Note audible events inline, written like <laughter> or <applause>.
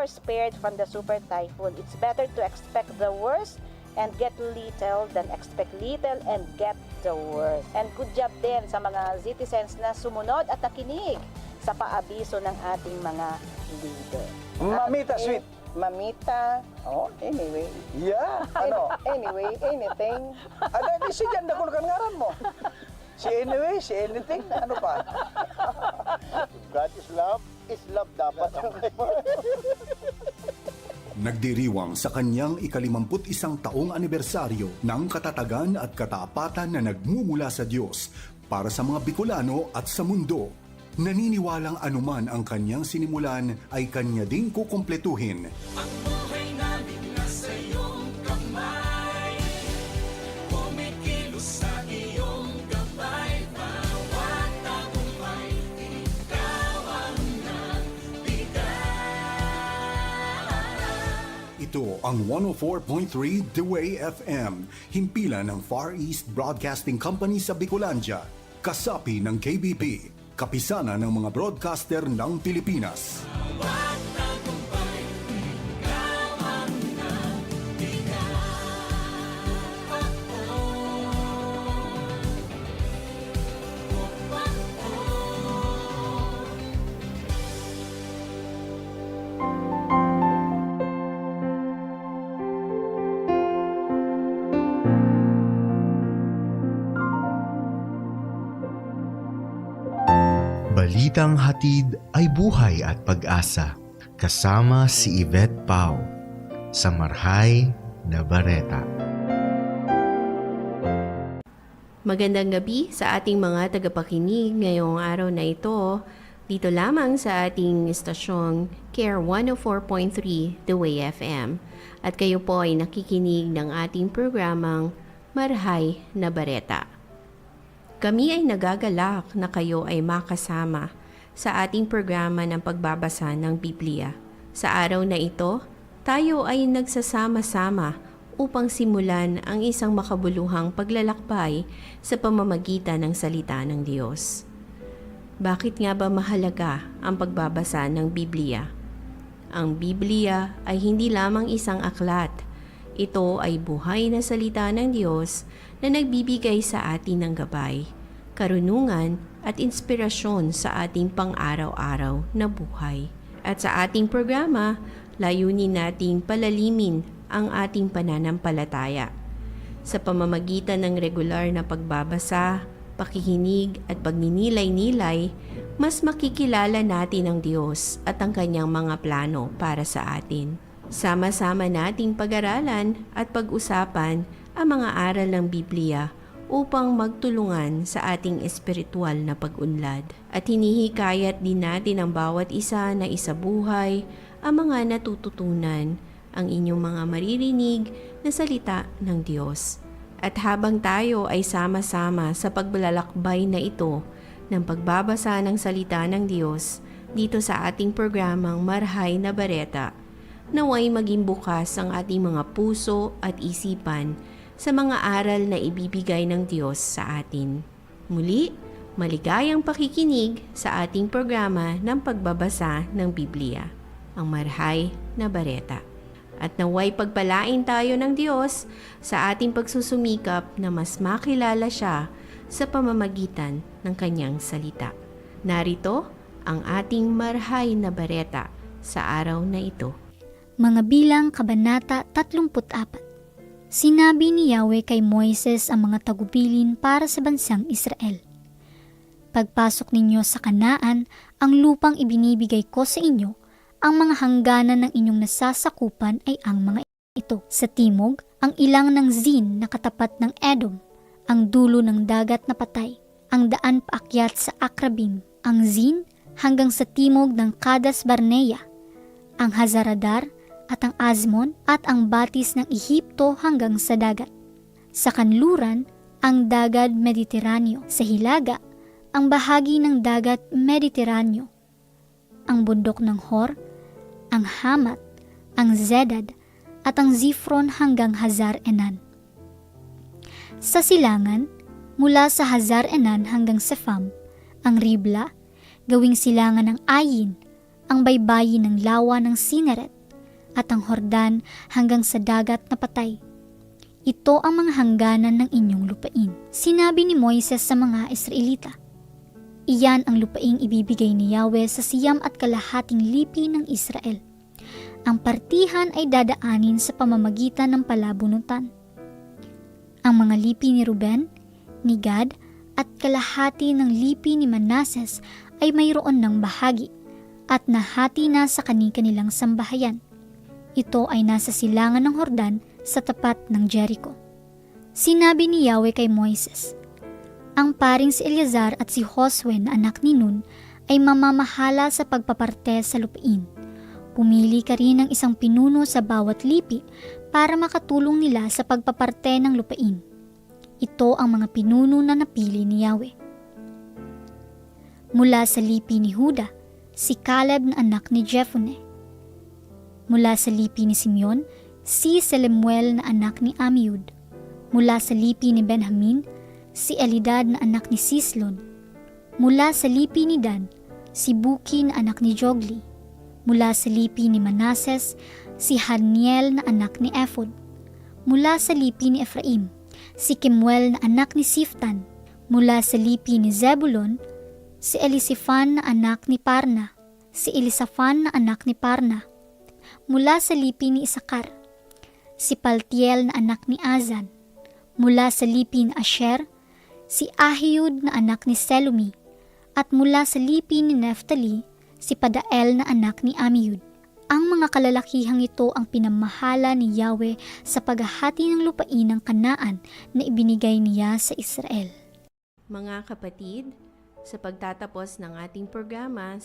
were spared from the super typhoon. It's better to expect the worst and get little than expect little and get the worst. And good job din sa mga citizens na sumunod at nakinig sa paabiso ng ating mga leader. Mamita, eh, sweet. Mamita. Oh, anyway. Yeah, <laughs> ano? Anyway, anything. <laughs> Ano, si Jan, dako kan ngaran mo. Si anyway, si anything, ano pa? Nagdiriwang sa kanyang ikalimamput isang taong anibersaryo ng katatagan at katapatan na nagmumula sa Diyos para sa mga Bicolano at sa mundo. Naniniwalang anuman ang kanyang sinimulan ay kanya ding kukumpletuhin. Ito ang 104.3 The Way FM, himpilan ng Far East Broadcasting Company sa Bicolandia, kasapi ng KBP, kapisana ng mga broadcaster ng Pilipinas. Balitang Hatid ay buhay at pag-asa kasama si Yvette Pau sa Marhay na Bareta. Magandang gabi sa ating mga tagapakinig ngayong araw na ito. Dito lamang sa ating istasyong Care 104.3 The Way FM. At kayo po ay nakikinig ng ating programang Marhay na Bareta. Kami ay nagagalak na kayo ay makasama sa ating programa ng pagbabasa ng Biblia. Sa araw na ito, tayo ay nagsasama-sama upang simulan ang isang makabuluhang paglalakbay sa pamamagitan ng salita ng Diyos. Bakit nga ba mahalaga ang pagbabasa ng Biblia? Ang Biblia ay hindi lamang isang aklat. Ito ay buhay na salita ng Diyos na nagbibigay sa atin ng gabay, karunungan at inspirasyon sa ating pang-araw-araw na buhay. At sa ating programa, layunin nating palalimin ang ating pananampalataya. Sa pamamagitan ng regular na pagbabasa, pakikinig at pagninilay-nilay, mas makikilala natin ang Diyos at ang kanyang mga plano para sa atin. Sama-sama nating pag-aralan at pag-usapan ang mga aral ng Biblia upang magtulungan sa ating espiritual na pag-unlad. At hinihikayat din natin ang bawat isa na isabuhay ang mga natututunan, ang inyong mga maririnig na salita ng Diyos. At habang tayo ay sama-sama sa pagbalalakbay na ito ng pagbabasa ng salita ng Diyos dito sa ating programang Marhay na Bareta, naway maging bukas ang ating mga puso at isipan sa mga aral na ibibigay ng Diyos sa atin. Muli, maligayang pakikinig sa ating programa ng pagbabasa ng Biblia, ang Marhay na Bareta. At naway pagpalain tayo ng Diyos sa ating pagsusumikap na mas makilala siya sa pamamagitan ng kanyang salita. Narito ang ating Marhay na Bareta sa araw na ito. Mga bilang Kabanata 34 Sinabi ni Yahweh kay Moises ang mga tagubilin para sa bansang Israel. Pagpasok ninyo sa kanaan, ang lupang ibinibigay ko sa inyo, ang mga hangganan ng inyong nasasakupan ay ang mga ito. Sa timog, ang ilang ng Zin na katapat ng Edom, ang dulo ng dagat na patay, ang daan paakyat sa Akrabim, ang Zin hanggang sa timog ng Kadas Barnea, ang Hazaradar at ang Azmon at ang batis ng Ehipto hanggang sa dagat. Sa kanluran, ang dagat Mediteraneo. Sa hilaga, ang bahagi ng dagat Mediteraneo. Ang bundok ng Hor, ang Hamat, ang Zedad, at ang Zifron hanggang Hazar Enan. Sa silangan, mula sa Hazar Enan hanggang Sefam, ang Ribla, gawing silangan ng Ayin, ang baybayin ng lawa ng Sineret at ang Hordan hanggang sa dagat na patay. Ito ang mga hangganan ng inyong lupain. Sinabi ni Moises sa mga Israelita, Iyan ang lupaing ibibigay ni Yahweh sa siyam at kalahating lipi ng Israel. Ang partihan ay dadaanin sa pamamagitan ng palabunutan. Ang mga lipi ni Ruben, ni Gad, at kalahati ng lipi ni Manases ay mayroon ng bahagi at nahati na sa kani-kanilang sambahayan. Ito ay nasa silangan ng Hordan sa tapat ng Jericho. Sinabi ni Yahweh kay Moises, Ang paring si Eleazar at si Josue na anak ni Nun ay mamamahala sa pagpaparte sa lupain. Pumili ka rin ng isang pinuno sa bawat lipi para makatulong nila sa pagpaparte ng lupain. Ito ang mga pinuno na napili ni Yahweh. Mula sa lipi ni Huda, si Caleb na anak ni Jephunneh. Mula sa lipi ni Simeon, si Selemuel na anak ni Amiud. Mula sa lipi ni Benjamin, si Elidad na anak ni Sislon. Mula sa lipi ni Dan, si Buki na anak ni Jogli. Mula sa lipi ni Manases, si Haniel na anak ni Ephod. Mula sa lipi ni Ephraim, si Kemuel na anak ni Siftan. Mula sa lipi ni Zebulon, si Elisifan na anak ni Parna. Si Elisafan na anak ni Parna. Mula sa lipi ni Isakar, si Paltiel na anak ni Azan. Mula sa lipi ni Asher, si Ahiud na anak ni Selumi. At mula sa lipi ni Neftali, si Padael na anak ni Amiud. Ang mga kalalakihang ito ang pinamahala ni Yahweh sa paghahati ng lupain ng kanaan na ibinigay niya sa Israel. Mga kapatid, sa pagtatapos ng ating programa